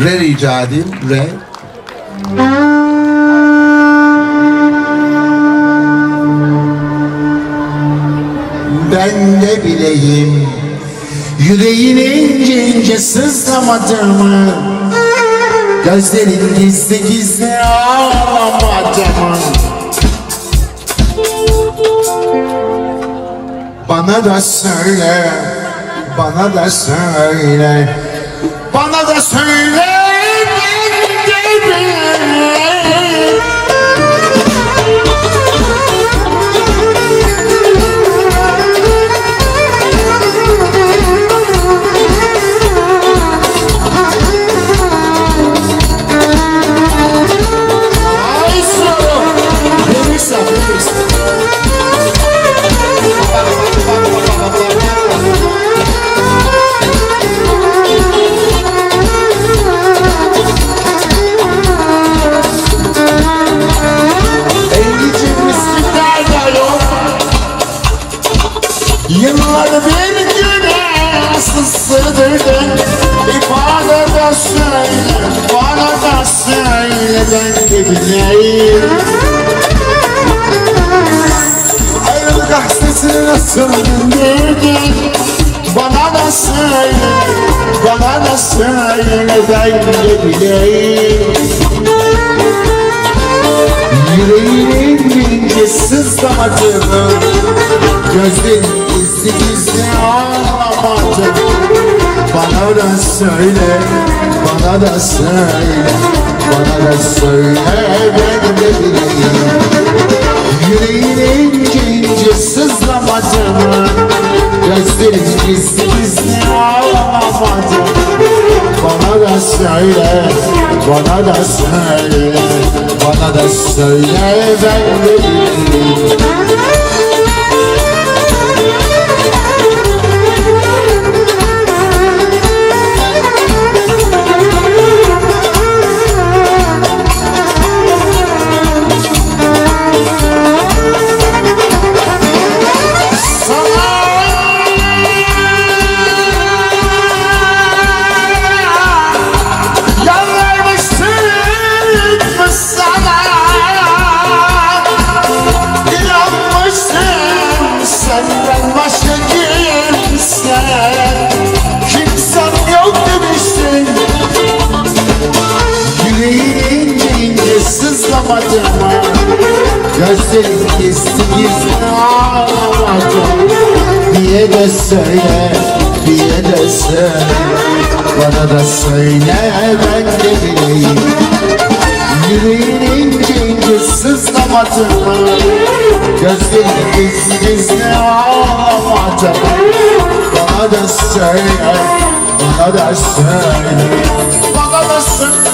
Re rica edeyim. Re. Ben de bileyim Yüreğine ince ince sızlamadığımı Gözlerin gizli gizli ağlamadığımı Bana da söyle Bana da söyle bana da söyleyin demeyin bileyim Ayrılık aksesini nasıl dindirdin Bana da söyle, bana da söyle ben de bileyim Yüreğinin ince sızlamadığını Gözlerin gizli gizli ağlamadı. Bana da söyle, bana da söyle Bana da söyle ben de bileyim. Yüreğinin ince ince sızlamadığını Gözlerin gizli gizli ağlamadı Bana da söyle, bana da söyle Bana da söyle ben de bileyim senden başka kimse Kimsem yok demiştin Yüreğin ince ince mı Gözlerin gizli gizli ağlamadı. Diye de söyle, diye de söyle Bana da söyle ben de bileyim. Yüreğin ince ince sızlamadı mı Gözlerin gizli gizli ağlamadı Bana da söyle, bana da söyle. Bana da söyle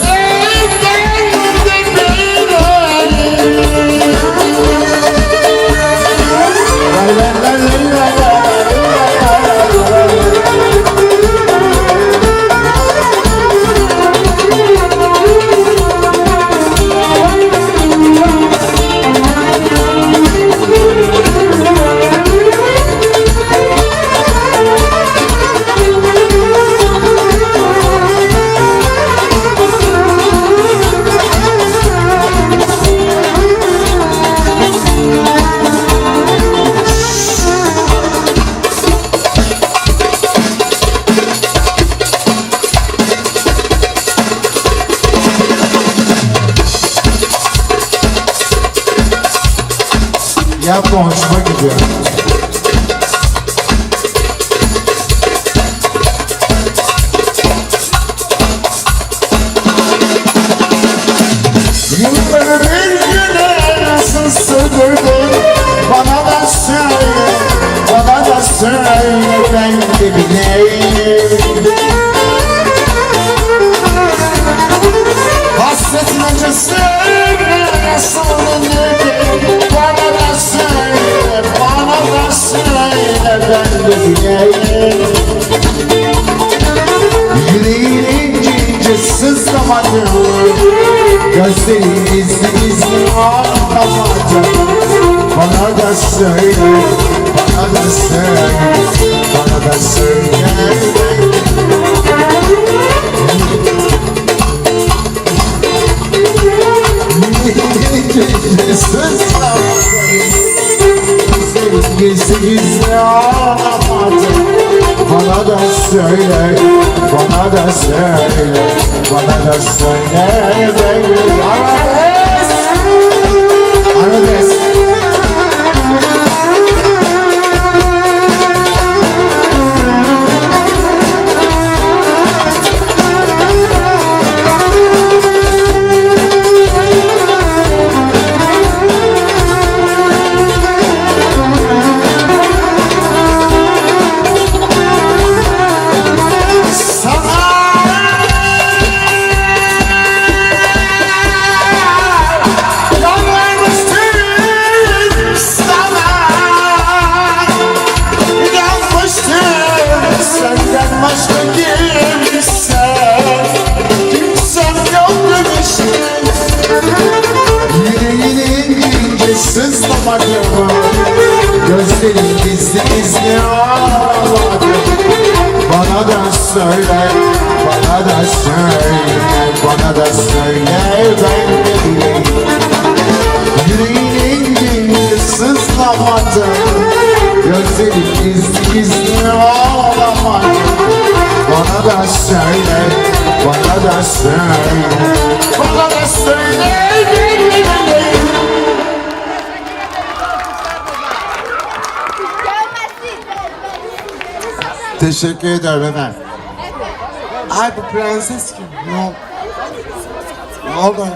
Я помню, выгоден. Yılların en güzel anasın sanırım Yüreğin ince ince sızlamadı Gözlerin gizli gizli ağlamacak Bana da söyle, bana da söyle, bana da söyle. Yüreğin ince ince Gizli gizli ağlamadım Bana da söyle Bana da söyle Bana da söyle Bana da söyle. Sızlamadı Gözlerin gizli gizli ağladı Bana da söyle, bana da söyle Bana da söyle ben de bileyim. Yüreğinin ince sızlamadı Gözlerin gizli gizli ağlamadı Bana da söyle, bana da söyle Bana da söyle Teşekkür ederim efendim. Ay bu prenses kim? Ne oldu? Ne oldu?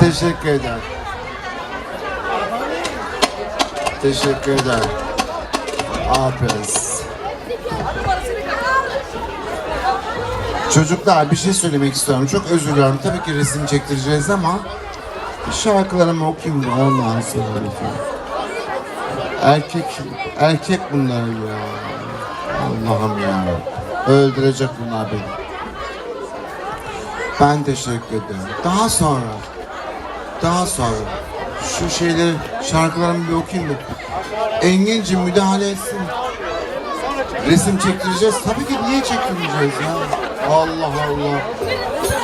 Teşekkür ederim. Teşekkür ederim. Aferin. Çocuklar bir şey söylemek istiyorum. Çok özür diliyorum. Tabii ki resim çektireceğiz ama şarkılarımı okuyayım da sonra lütfen. Erkek, erkek bunlar ya. Allah'ım ya. Öldürecek bunlar beni. Ben teşekkür ederim. Daha sonra, daha sonra şu şeyleri, şarkılarımı bir okuyayım da. Enginci müdahale etsin. Resim çektireceğiz. Tabii ki niye çektirmeyeceğiz ya? Allah Allah.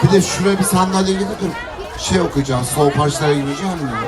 Bir de şuraya bir sandalye getir. Şey okuyacağım. Soğuk harçlara gireceğim ya.